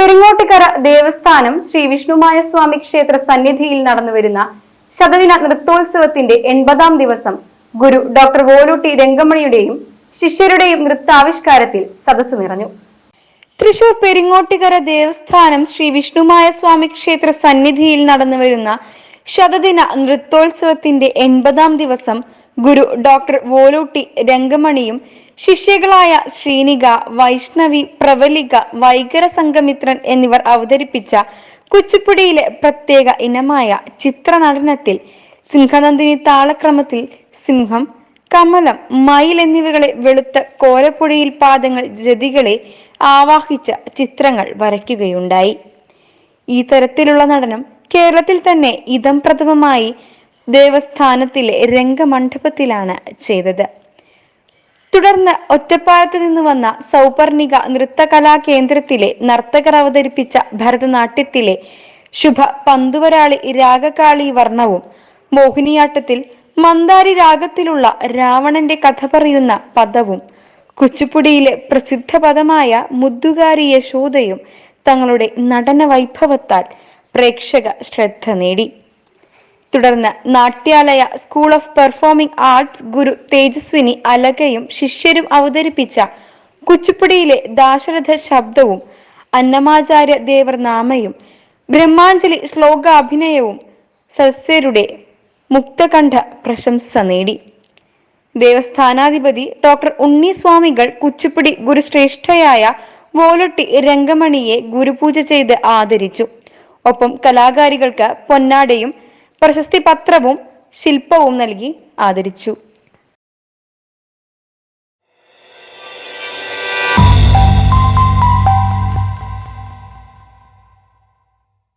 പെരിങ്ങോട്ടുകര ദേവസ്ഥാനം ശ്രീ വിഷ്ണുമായ സ്വാമി ക്ഷേത്ര സന്നിധിയിൽ നടന്നുവരുന്ന ശതദിന നൃത്തോത്സവത്തിന്റെ എൺപതാം ദിവസം ഗുരു ഡോക്ടർ വോലൂട്ടി രംഗമണിയുടെയും ശിഷ്യരുടെയും നൃത്താവിഷ്കാരത്തിൽ സദസ്സ് നിറഞ്ഞു. തൃശൂർ പെരിങ്ങോട്ടുകര ദേവസ്ഥാനം ശ്രീ വിഷ്ണുമായ സ്വാമി ക്ഷേത്ര സന്നിധിയിൽ നടന്നുവരുന്ന ശതദിന നൃത്തോത്സവത്തിന്റെ എൺപതാം ദിവസം ഗുരു ഡോക്ടർ വോലൂട്ടി രംഗമണിയും ശിഷ്യകളായ ശ്രീനിക വൈഷ്ണവി പ്രവലിക വൈകര സംഘമിത്രൻ എന്നിവർ അവതരിപ്പിച്ച കുച്ചിപ്പുടിയിലെ പ്രത്യേക ഇനമായ ചിത്രനടനത്തിൽ സിംഹനന്ദിനി താളക്രമത്തിൽ സിംഹം കമലം മയിൽ എന്നിവകളെ വെളുത്ത കോരപ്പൊടിയിൽ പാദങ്ങൾ ജതികളെ ആവാഹിച്ച ചിത്രങ്ങൾ വരയ്ക്കുകയുണ്ടായി. ഈ തരത്തിലുള്ള നടനം കേരളത്തിൽ തന്നെ ഇതം പ്രഥമമായി ദേവസ്ഥാനത്തിലെ രംഗമണ്ഡപത്തിലാണ് ചെയ്തത്. തുടർന്ന് ഒറ്റപ്പാലത്ത് നിന്ന് വന്ന സൗപർണിക നൃത്തകലാ കേന്ദ്രത്തിലെ നർത്തകർ അവതരിപ്പിച്ച ഭരതനാട്യത്തിലെ ശുഭ പന്തുവരാളി രാഗകാളി വർണവും മോഹിനിയാട്ടത്തിൽ മന്ദാരി രാഗത്തിലുള്ള രാവണന്റെ കഥ പറയുന്ന പദവും കുച്ചിപ്പുടിയിലെ പ്രസിദ്ധ പദമായ മുദ്ദുകാരി യശോദയും തങ്ങളുടെ നടന വൈഭവത്താൽ പ്രേക്ഷക ശ്രദ്ധ നേടി. തുടർന്ന് Natyalaya school of performing arts ഗുരു തേജസ്വിനി അലകയും ശിഷ്യരും അവതരിപ്പിച്ച കുച്ചിപ്പുടിയിലെ ദാശരഥ ശബ്ദവും അന്നമാചാര്യ ദേവർ നാമയും ബ്രഹ്മാഞ്ജലി ശ്ലോകാഭിനയവും സസ്യരുടെ മുക്തകണ്ഠ പ്രശംസ നേടി. ദേവസ്ഥാനാധിപതി ഡോക്ടർ ഉണ്ണിസ്വാമികൾ കുച്ചിപ്പുടി ഗുരുശ്രേഷ്ഠയായ വോലട്ടി രംഗമണിയെ ഗുരുപൂജ ചെയ്ത് ആദരിച്ചു. ഒപ്പം കലാകാരികൾക്ക് പൊന്നാടയും പ്രശസ്തി പത്രവും ശില്പവും നൽകി ആദരിച്ചു.